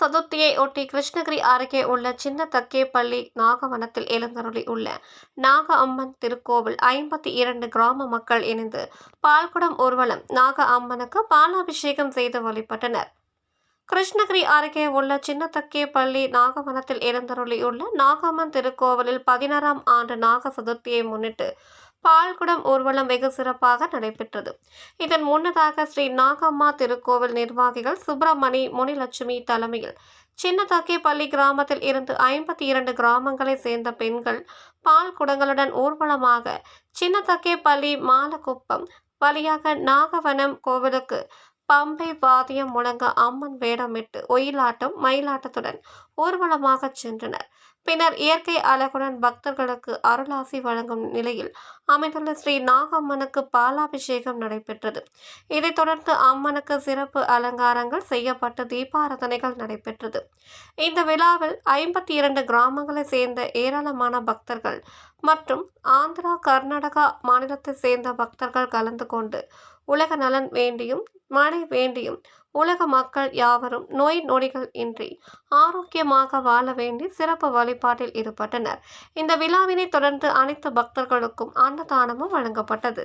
சதுர்த்தியை ஒட்டி கிருஷ்ணகிரி அருகே உள்ள சின்ன தக்கேப்பள்ளி நாகவனத்தில் எழுந்தருளி உள்ள நாக அம்மன் திருக்கோவில் ஐம்பத்தி இரண்டு கிராம மக்கள் இணைந்து பால்குடம் ஊர்வலம் நாக அம்மனுக்கு பாலாபிஷேகம் செய்து வழிபட்டனர். கிருஷ்ணகிரி அருகே உள்ள சின்னத்தக்கேப்பள்ளி நாகவனத்தில் எழுந்தருளியுள்ள நாகம்மன் திருக்கோவிலில் பதினாறாம் ஆண்டு நாக சதுர்த்தியை முன்னிட்டு பால்குடம் ஊர்வலம் வெகு சிறப்பாக நடைபெற்றது. இதன் முன்னதாக ஸ்ரீ நாகம்மா திருக்கோவில் நிர்வாகிகள் சுப்பிரமணி முனிலட்சுமி தலைமையில் சின்னதக்கேப்பள்ளி கிராமத்தில் இருந்து ஐம்பத்தி இரண்டு கிராமங்களை சேர்ந்த பெண்கள் பால் குடங்களுடன் ஊர்வலமாக சின்னதக்கேப்பள்ளி மாலக்குப்பம் வழியாக நாகவனம் கோவிலுக்கு பம்பை வாதியம் முழங்க அம்மன் வேடமிட்டு ஒயிலாட்டம் மயிலாட்டத்துடன் ஊர்வலமாக சென்றனர். பின்னர் இயற்கை அழகுடன் பக்தர்களுக்கு அருளாசி வழங்கும் நிலையில் அமைந்துள்ள ஸ்ரீ நாகம்மனுக்கு பாலாபிஷேகம் நடைபெற்றது. இதைத் தொடர்ந்து அம்மனுக்கு சிறப்பு அலங்காரங்கள் செய்யப்பட்டு தீபாராதனைகள் நடைபெற்றது. இந்த விழாவில் ஐம்பத்தி இரண்டு கிராமங்களை சேர்ந்த ஏராளமான பக்தர்கள் மற்றும் ஆந்திரா கர்நாடகா மாநிலத்தை சேர்ந்த பக்தர்கள் கலந்து கொண்டு உலக நலன் வேண்டியும் மழை வேண்டியும் உலக மக்கள் யாவரும் நோய் நொடிகள் இன்றி ஆரோக்கியமாக வாழ வேண்டி சிறப்பு வழிபாட்டில் ஈடுபட்டனர். இந்த விழாவினை தொடர்ந்து அனைத்து பக்தர்களுக்கும் அன்னதானமும் வழங்கப்பட்டது.